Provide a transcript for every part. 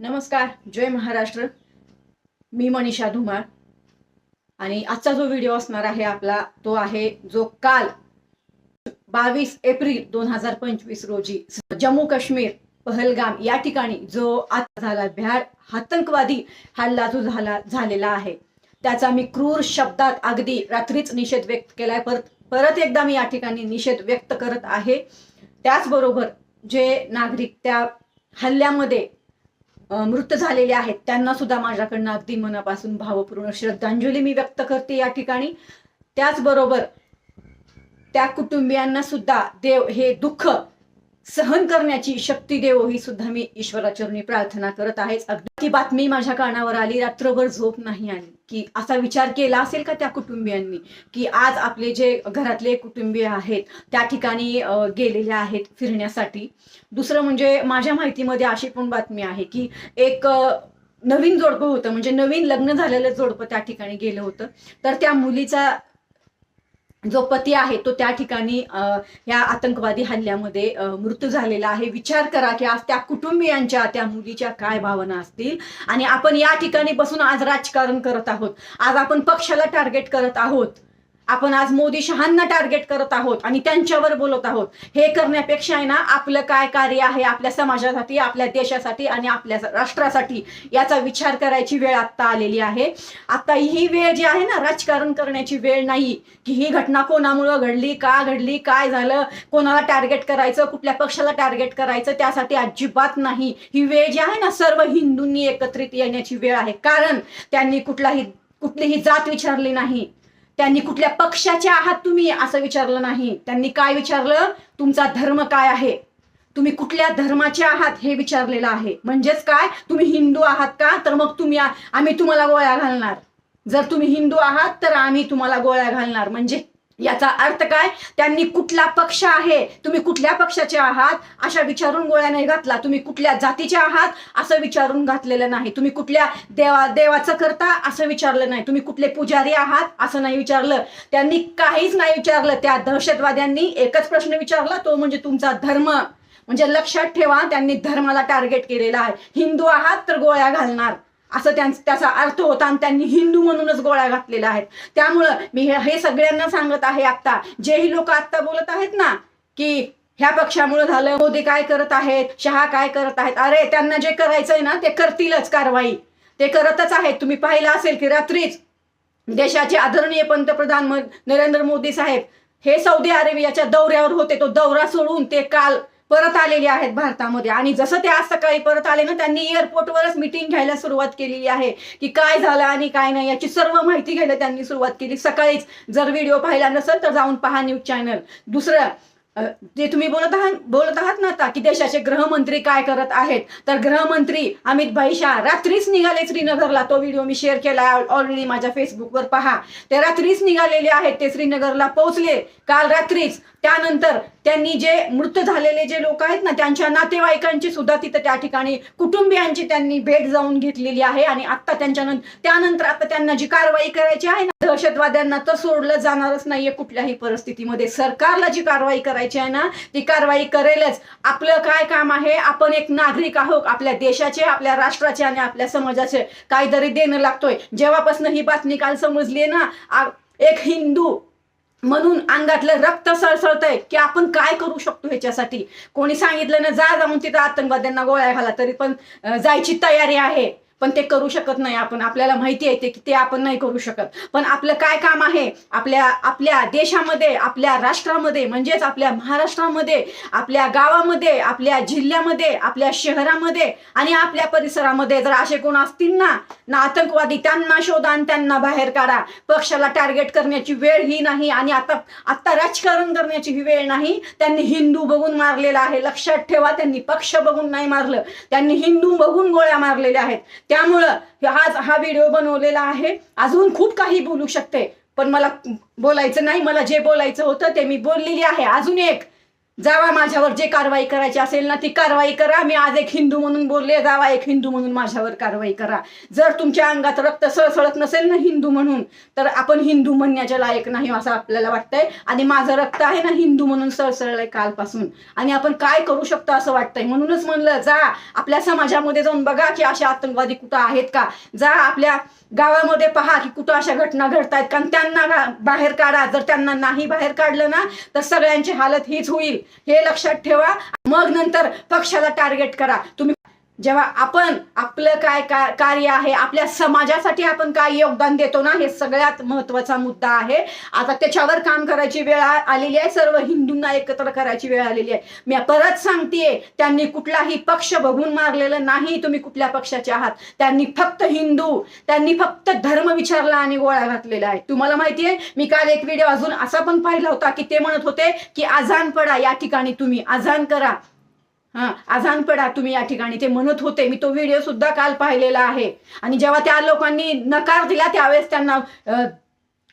नमस्कार जय महाराष्ट्र. मी मनीषा धुमाळ. आणि आजचा जो व्हिडिओ असणार आहे आपला तो आहे जो काल बावीस एप्रिल दोन हजार पंचवीस रोजी जम्मू काश्मीर पहलगाम या ठिकाणी जो आता झाला बिहार आतंकवादी हल्ला जो झाला झालेला आहे. त्याचा मी क्रूर शब्दात अगदी रात्रीच निषेध व्यक्त केलाय. परत परत एकदा मी या ठिकाणी निषेध व्यक्त करत आहे. त्याचबरोबर जे नागरिक त्या हल्ल्यामध्ये मृत झालेले आहेत. त्यांना सुद्धा माझ्याकडनं अगदी मनापासून भावपूर्ण श्रद्धांजली मी व्यक्त करते या ठिकाणी. त्याचबरोबर त्या कुटुंबियांना सुद्धा देव हे दुःख सहन करण्याची शक्ती देव ही सुद्धा मी ईश्वराचरणी प्रार्थना करत आहेच. अगदी ती बातमी माझ्या कानावर आली रात्रभर झोप नाही आली. की असा विचार केला असेल का त्या कुटुंबियांनी? की आज आपले जे घरातले कुटुंबीय आहेत त्या ठिकाणी गेलेले आहेत फिरण्यासाठी? दुसरं म्हणजे माझ्या माहितीमध्ये अशी पण बातमी आहे की एक नवीन जोडपं होतं. म्हणजे नवीन लग्न झालेलं जोडपं त्या ठिकाणी गेलं होतं. तर त्या मुलीचा जो पती आहे तो त्या ठिकाणी या आतंकवादी हल्ल्यामध्ये मृत्यू झालेला आहे. विचार करा की आज त्या कुटुंबियांच्या त्या मुलीच्या काय भावना असतील? आणि आपण या ठिकाणी बसून आज राजकारण करत आहोत. आज आपण पक्षाला टार्गेट करत आहोत. आपण आज मोदी शहांना टार्गेट करत आहोत आणि त्यांच्यावर बोलत आहोत. हे करण्यापेक्षा आहे ना आपलं काय कार्य आहे आपल्या समाजासाठी आपल्या देशासाठी आणि आपल्या राष्ट्रासाठी याचा विचार करायची वेळ आता आलेली आहे. आता ही वेळ जी आहे ना राजकारण करण्याची वेळ नाही. की ही घटना कोणामुळं घडली का घडली काय झालं कोणाला टार्गेट करायचं कुठल्या पक्षाला टार्गेट करायचं त्यासाठी अजिबात नाही. ही वेळ जी आहे ना सर्व हिंदूंनी एकत्रित येण्याची वेळ आहे. कारण त्यांनी कुठलाही कुठलीही जात विचारली नाही. त्यांनी कुठल्या पक्षाचे आहात तुम्ही असं विचारलं नाही. त्यांनी काय विचारलं? तुमचा धर्म काय आहे? तुम्ही कुठल्या धर्माचे आहात हे विचारलेलं आहे. म्हणजेच काय? तुम्ही हिंदू आहात का? तर मग तुम्ही आम्ही तुम्हाला गोळ्या घालणार. जर तुम्ही हिंदू आहात तर आम्ही तुम्हाला गोळ्या घालणार. म्हणजे याचा अर्थ काय? त्यांनी कुठला पक्ष आहे? तुम्ही कुठल्या पक्षाचे आहात? अशा विचारून गोळ्या नाही घातला. तुम्ही कुठल्या जातीचे आहात? असं विचारून घातलेलं नाही. तुम्ही कुठल्या देवा देवाचं करता? असं विचारलं नाही. तुम्ही कुठले पुजारी आहात? असं नाही विचारलं. त्यांनी काहीच नाही विचारलं. त्या दहशतवाद्यांनी एकच प्रश्न विचारला. तो म्हणजे तुमचा धर्म. म्हणजे लक्षात ठेवा त्यांनी धर्माला टार्गेट केलेला आहे. हिंदू आहात तर गोळ्या घालणार. असं त्यां त्याचा अर्थ होता आणि त्यांनी हिंदू म्हणूनच गोळ्या घातलेल्या आहेत. त्यामुळं मी हे सगळ्यांना सांगत आहे आता जेही लोक आता बोलत आहेत ना की ह्या पक्षामुळे झालं मोदी काय करत आहेत शहा काय करत आहेत अरे त्यांना जे करायचंय ना ते करतीलच कारवाई. ते करतच आहेत. तुम्ही पाहिलं असेल की रात्रीच देशाचे आदरणीय पंतप्रधान नरेंद्र मोदी साहेब हे सौदी अरेबियाच्या दौऱ्यावर होते. तो दौरा सोडून ते काल परत आलेले आहेत भारतामध्ये. आणि जसं ते आज सकाळी परत आले ना त्यांनी एअरपोर्टवरच मिटिंग घ्यायला सुरुवात केलेली आहे. की काय झालं आणि काय नाही याची सर्व माहिती घ्यायला त्यांनी सुरुवात केली. सकाळीच जर व्हिडिओ पाहिला नसेल तर जाऊन पहा न्यूज चॅनल दुसरं जे तुम्ही बोलत आहात बोलत आहात ना आता की देशाचे गृहमंत्री काय करत आहेत. तर गृहमंत्री अमित भाई शाह रात्रीच निघाले श्रीनगरला. तो व्हिडिओ मी शेअर केला ऑलरेडी माझ्या फेसबुकवर पहा. ते रात्रीच निघालेले आहेत ते श्रीनगरला पोहोचले. काल रात्रीच. त्यानंतर त्यांनी जे मृत झालेले जे लोक आहेत ना त्यांच्या नातेवाईकांची सुद्धा तिथं त्या ठिकाणी कुटुंबियांची त्यांनी भेट जाऊन घेतलेली आहे आणि आता त्यांच्यानंतर त्यानंतर आता त्यांना जी कारवाई करायची आहे ना दहशतवाद्यांना तर सोडलं जाणारच नाहीये कुठल्याही परिस्थितीमध्ये. सरकारला जी कारवाई करायची आहे ना ती कारवाई करेलच. आपलं काय काम आहे? आपण एक नागरिक आहोत आपल्या देशाचे आपल्या राष्ट्राचे आणि आपल्या समाजाचे. काहीतरी देणं लागतोय. जेव्हापासून ही बातमी काल समजली ना एक हिंदू म्हणून अंगातलं रक्त सळसळतंय की आपण काय करू शकतो ह्याच्यासाठी? कोणी सांगितलं ना जा जाऊन तिथं आतंकवाद्यांना गोळ्या घाला तरी पण जायची तयारी आहे. पण ते करू शकत नाही आपण. आपल्याला माहिती आहे ते की ते आपण नाही करू शकत. पण आपलं काय काम आहे? आपल्या आपल्या देशामध्ये आपल्या राष्ट्रामध्ये म्हणजेच आपल्या महाराष्ट्रामध्ये आपल्या गावामध्ये आपल्या जिल्ह्यामध्ये आपल्या शहरामध्ये आणि आपल्या परिसरामध्ये जर असे कोण असतील ना ना आतंकवादी त्यांना शोधा आणि त्यांना बाहेर काढा. पक्षाला टार्गेट करण्याची वेळ ही नाही आणि आता आता राजकारण करण्याची ही वेळ नाही. त्यांनी हिंदू बघून मारलेला आहे. लक्षात ठेवा त्यांनी पक्ष बघून नाही मारलं. त्यांनी हिंदू बघून गोळ्या मारलेल्या आहेत. त्यामुळं आज हा व्हिडिओ बनवलेला आहे. अजून खूप काही बोलू शकते. पण मला बोलायचं नाही. मला जे बोलायचं होतं ते मी बोललेली आहे. अजून एक जावा माझ्यावर जे कारवाई करायची असेल ना ती कारवाई करा. मी आज एक हिंदू म्हणून बोलले जावा एक हिंदू म्हणून माझ्यावर कारवाई करा. जर तुमच्या अंगात रक्त सळसळत नसेल ना हिंदू म्हणून तर आपण हिंदू म्हणण्याच्या लायक नाही असं आपल्याला वाटतंय. आणि माझं रक्त आहे ना हिंदू म्हणून सळसळलंय कालपासून. आणि आपण काय करू शकतो असं वाटतंय? म्हणूनच म्हणलं जा. आपल्या समाजामध्ये जाऊन बघा की अशा आतंकवादी कुठं आहेत का? जा आपल्या गावामध्ये पहा की कुठं अशा घटना घडतायत. कारण त्यांना बाहेर काढा. जर त्यांना नाही बाहेर काढलं ना तर सगळ्यांची हालत हीच होईल. हे लक्षात ठेवा. मग नंतर पक्षाला टार्गेट करा. तुम्ही जेव्हा आपण आपलं काय का- कार्य आहे आपल्या समाजासाठी आपण काय योगदान देतो ना हे सगळ्यात महत्त्वाचा मुद्दा आहे. आता त्याच्यावर काम करायची वेळ आलेली आहे सर्व हिंदूंना एकत्र करायची वेळ आलेली आहे. मी परत सांगतेय त्यांनी कुठलाही पक्ष बघून मारलेलं नाही तुम्ही कुठल्या पक्षाचे आहात. त्यांनी फक्त हिंदू त्यांनी फक्त धर्म विचारला आणि गोळा घातलेला आहे तुम्हाला माहितीये मी काल एक व्हिडिओ अजून असा पण पाहिला होता की ते म्हणत होते की आझान पडा या ठिकाणी तुम्ही आझान करा. हा पडा तुम्ही या ठिकाणी. ते म्हणत होते मी तो व्हिडिओ सुद्धा काल पाहिलेला आहे. आणि जेव्हा त्या लोकांनी नकार दिला त्यावेळेस त्यांना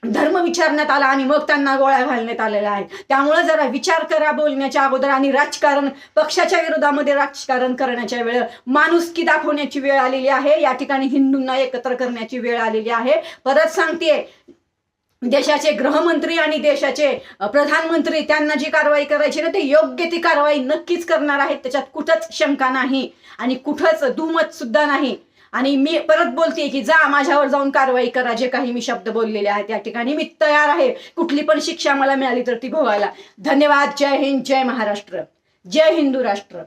धर्म विचारण्यात आला आणि मग त्यांना गोळ्या घालण्यात आलेल्या आहेत. त्यामुळे जरा विचार करा बोलण्याच्या अगोदर आणि राजकारण पक्षाच्या विरोधामध्ये राजकारण करण्याच्या वेळ माणुसकी दाखवण्याची वेळ आलेली आहे. या ठिकाणी हिंदूंना एकत्र करण्याची वेळ आलेली आहे. परत सांगते देशाचे गृहमंत्री आणि देशाचे प्रधानमंत्री त्यांना जी कारवाई करायची ना ते योग्य ती कारवाई नक्कीच करणार आहेत. त्याच्यात कुठंच शंका नाही आणि कुठंच दुमत सुद्धा नाही. आणि मी परत बोलते की जा माझ्यावर जाऊन कारवाई करा जे काही मी शब्द बोललेले आहेत त्या ठिकाणी मी तयार आहे. कुठली पण शिक्षा मला मिळाली तर ती भोगायला. धन्यवाद. जय हिंद. जय महाराष्ट्र. जय हिंदू राष्ट्र.